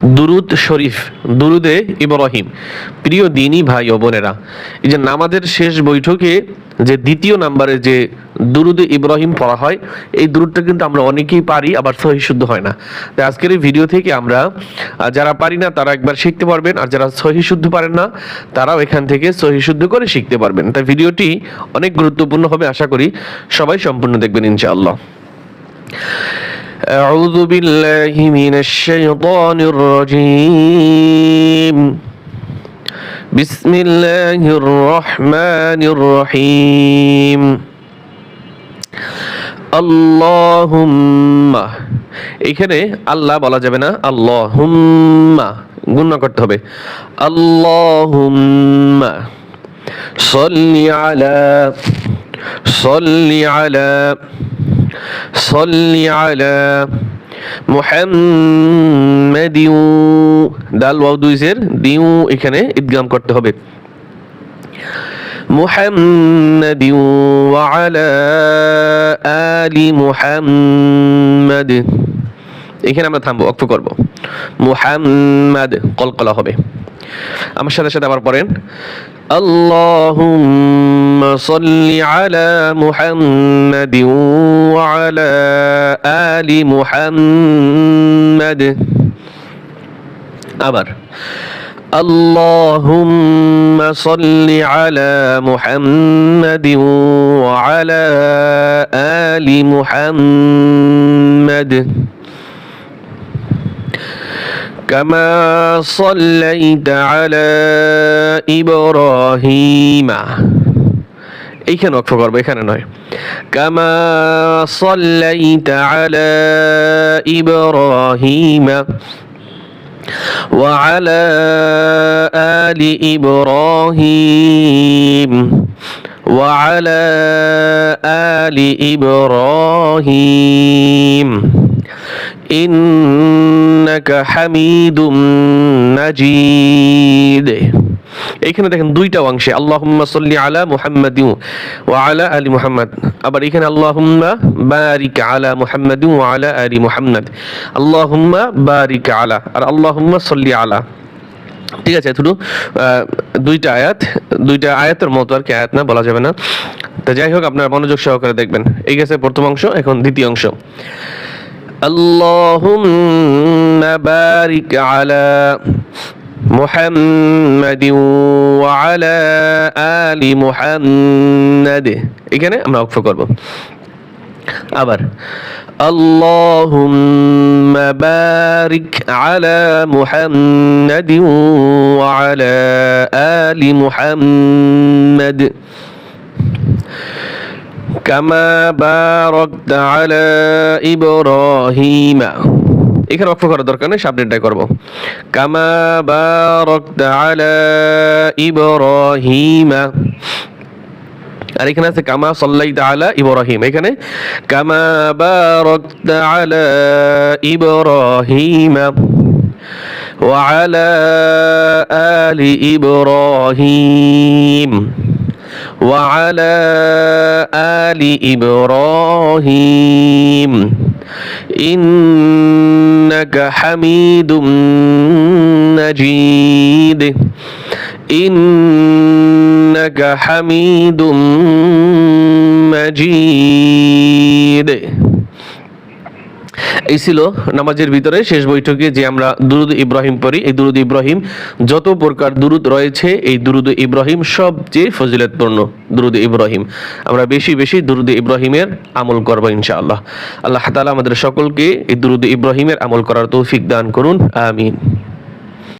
দুরুদ শরীফ, দুরুদে ইব্রাহিম। প্রিয় দিনী ভাই ও বোনেরা, এই যে নামাজের শেষ বৈঠকে যে দ্বিতীয় নাম্বারে যে দুরুদে ইব্রাহিম পড়া হয়, এই দুরুদটা কিন্তু আমরা অনেকেই পারি, আবার সহি শুদ্ধ হয় না। তাই আজকের এই ভিডিও থেকে আমরা যারা পারি না, তারা একবার শিখতে পারবেন, আর যারা সহি শুদ্ধ পারেন না, তারাও এখান থেকে সহি শুদ্ধ করে শিখতে পারবেন। তাই ভিডিওটি অনেক গুরুত্বপূর্ণ হবে, আশা করি সবাই সম্পূর্ণ দেখবেন, ইনশাআল্লাহ। أعوذ بالله من الشيطان الرجيم بسم الله الرحمن الرحيم اللهم এখানে আল্লাহ বলা যাবে না আল্লাহুম্মা গুণ করতে হবে আল্লাহুম্মা صل على صل على صل على محمد দাল ওয়াও দুইজের দিউ এখানে ইদগাম করতে হবে محمد وعلى آل محمد এখানে আমরা থামবো অক্ষ করব মুহাম্মাদ কলকলা হবে আমার সাথে সাথে আবার পড়েন اللهم صل على محمد وعلى آل محمد. أبر. اللهم صل على محمد وعلى آل محمد. كما صليت على إبراهيم এইখানে অক্ষ করবো এখানে নয় কামা صليت على إبراهيم وعلى آل إبراهيم وعلى آل إبراهيم ইন্নাকা হামিদুম মাজিদ। এখানে দেখেন দুইটা অংশে, আল্লাহুম্মা সাল্লি আলা মুহাম্মাদ ওয়া আলা আলি মুহাম্মদ। আবার এখানে আল্লাহুম্মা বারিক আলা মুহাম্মাদ ওয়া আলা আলি মুহাম্মদ। আল্লাহুম্মা বারিক আলা আর আল্লাহুম্মা সাল্লি আলা। ঠিক আছে শুধু দুইটা আয়াত, দুইটা আয়াতের মতো আর কি আয়াত না, বলা যাবে না। তো যাই হোক, আপনারা মনোযোগ সহকারে দেখবেন। এই গেছে প্রথম অংশ, এখন দ্বিতীয় অংশ। اللهم بارك على محمد وعلى آل محمد এখানে আমরা অক্ষ করব আবার اللهم بارك على محمد وعلى آل محمد كما باركت على إبراهيم এখানে অক্ষ করার দরকার নেই সাবজেক্টটাই করব কামা বারাকত আলা ইব্রাহিম আর এখানে আছে কামা সাল্লাইতা আলা ইব্রাহিম এখানে কামা বারাকত আলা ইব্রাহিম وعلى آل إبراهيم وعلى آل إبراهيم إنك حميد مجيد. إنك حميد مجيد. এই ছিল নামাজের ভিতরে শেষ বৈঠকে যে আমরা দুরুদ ইব্রাহিম পড়ি। এই দুরুদ ইব্রাহিম, যত প্রকার দুরুদ রয়েছে, এই দুরুদ ইব্রাহিম সবচেয়ে ফজিলতপূর্ণ দুরুদ ইব্রাহিম। আমরা বেশি বেশি দুরুদ ইব্রাহিমের আমল করব ইনশাআল্লাহ। আল্লাহ তালা আমাদের সকলকে এই দুরুদ ইব্রাহিমের আমল করার তৌফিক দান করুন। আমিন।